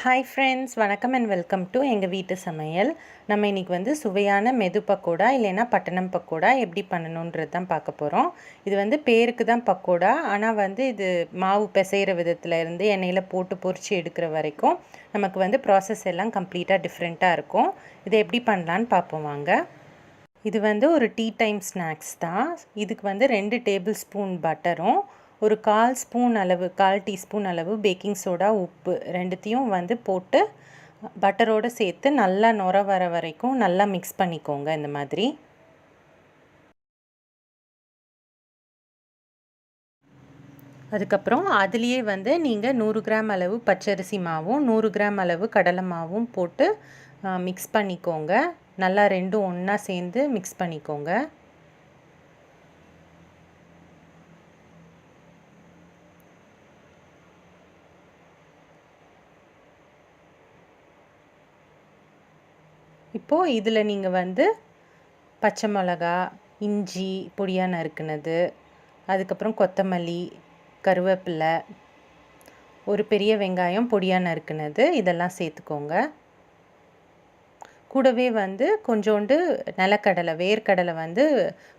Hi friends வணக்கம் and welcome to எங்கள் வீட்டு சமையல். நம்ம இன்றைக்கி வந்து சுவையான மெது பக்கோடா இல்லைன்னா பட்டணம் பக்கோடா எப்படி பண்ணணுன்றது தான் பார்க்க போகிறோம் இது வந்து பேருக்கு தான் பக்கோடா ஆனால் வந்து இது மாவு பிசைகிற விதத்தில் இருந்து எண்ணெயில் போட்டு பொறிச்சு எடுக்கிற வரைக்கும் நமக்கு வந்து ப்ராசஸ் எல்லாம் கம்ப்ளீட்டாக டிஃப்ரெண்ட்டாக இருக்கும். இதை எப்படி பண்ணலான்னு பார்ப்போம் வாங்க. இது வந்து ஒரு டீ டைம் ஸ்நாக்ஸ் தான். இதுக்கு வந்து ரெண்டு டேபிள் ஸ்பூன் பட்டரும் ஒரு கால் ஸ்பூன் அளவு கால் டீஸ்பூன் அளவு பேக்கிங் சோடா உப்பு ரெண்டுத்தையும் வந்து போட்டு பட்டரோடு சேர்த்து நல்லா நுர வர வரைக்கும் நல்லா மிக்ஸ் பண்ணிக்கோங்க இந்த மாதிரி. அதுக்கப்புறம் அதுலேயே வந்து நீங்கள் நூறு கிராம் அளவு பச்சரிசி மாவும் நூறு கிராம் அளவு கடலை மாவும் போட்டு மிக்ஸ் பண்ணிக்கோங்க. நல்லா ரெண்டும் ஒன்றா சேர்ந்து மிக்ஸ் பண்ணிக்கோங்க. இப்போது இதில் நீங்கள் வந்து பச்சை மிளகா இஞ்சி பொடியாக நறுக்குனது அதுக்கப்புறம் கொத்தமல்லி கருவேப்பிலை ஒரு பெரிய வெங்காயம் பொடியாக நறுக்குனது இதெல்லாம் சேர்த்துக்கோங்க. கூடவே வந்து கொஞ்சோண்டு நிலக்கடலை வேர்க்கடலை வந்து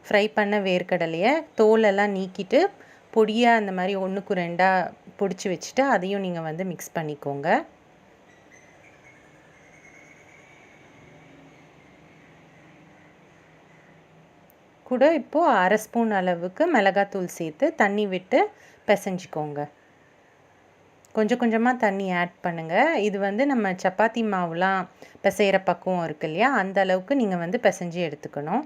ஃப்ரை பண்ண வேர்க்கடலையை தோலெல்லாம் நீக்கிட்டு பொடியாக அந்த மாதிரி ஒன்றுக்கு ரெண்டாக பிடிச்சி வச்சுட்டு அதையும் நீங்கள் வந்து மிக்ஸ் பண்ணிக்கோங்க. கூட இப்போது அரை ஸ்பூன் அளவுக்கு மிளகாத்தூள் சேர்த்து தண்ணி விட்டு பிசைஞ்சிக்கோங்க. கொஞ்சம் கொஞ்சமாக தண்ணி ஆட் பண்ணுங்கள் இது வந்து நம்ம சப்பாத்தி மாவுலாம் பிசைகிற பக்குவம் இருக்கு இல்லையா? அந்த அளவுக்கு நீங்கள் வந்து பிசைஞ்சு எடுத்துக்கணும்.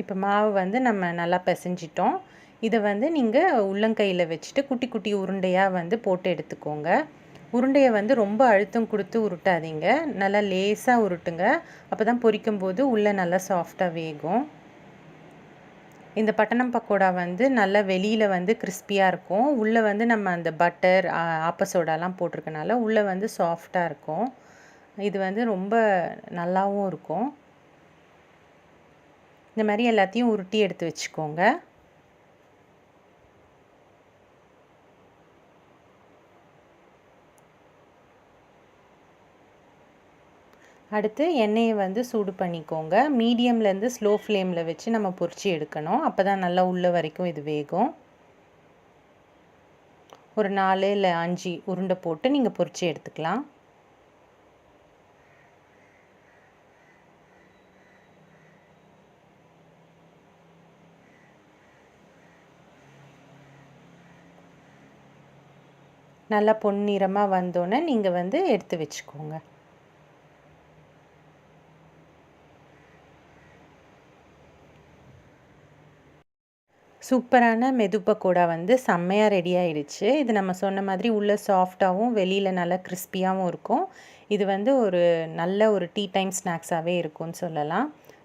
இப்போ மாவு வந்து நம்ம நல்லா பிசைஞ்சிட்டோம். இதை வந்து நீங்கள் உள்ளங்கையில் வச்சுட்டு குட்டி குட்டி உருண்டையாக வந்து போட்டு எடுத்துக்கோங்க. உருண்டையை வந்து ரொம்ப அழுத்தம் கொடுத்து உருட்டாதீங்க. நல்லா லேசாக உருட்டுங்க. அப்போ தான் பொரிக்கும்போது உள்ளே நல்லா சாஃப்டாக வேகும். இந்த பட்டணம் பக்கோடா வந்து நல்லா வெளியில் வந்து கிறிஸ்பியாக இருக்கும். உள்ளே வந்து நம்ம அந்த பட்டர் ஆப்பசோடாலாம் போட்டிருக்கனால உள்ளே வந்து சாஃப்டாக இருக்கும். இது வந்து ரொம்ப நல்லாவும் இருக்கும். இந்த மாதிரி எல்லாத்தையும் உருட்டி எடுத்து வச்சுக்கோங்க. அடுத்து எண்ணெயை வந்து சூடு பண்ணிக்கோங்க. மீடியம்லேருந்து ஸ்லோ ஃப்ளேமில் வச்சு நம்ம பொரிச்சு எடுக்கணும். அப்போ தான் நல்லா உள்ள வரைக்கும் இது வேகும். ஒரு நாலு இல்லை அஞ்சு உருண்டை போட்டு நீங்கள் பொரிச்சு எடுத்துக்கலாம். நல்லா பொன்னிறமாக வந்தோன்னே நீங்கள் வந்து எடுத்து வச்சுக்கோங்க. சூப்பரான மெதுப்பக்கோடா வந்து செம்மையாக ரெடி ஆயிடுச்சு. இது நம்ம சொன்ன மாதிரி உள்ளே சாஃப்டாகவும் வெளியில் நல்லா கிறிஸ்பியாகவும் இருக்கும். இது வந்து ஒரு நல்ல ஒரு டீ டைம் ஸ்நாக்ஸாகவே இருக்கும்னு சொல்லலாம்.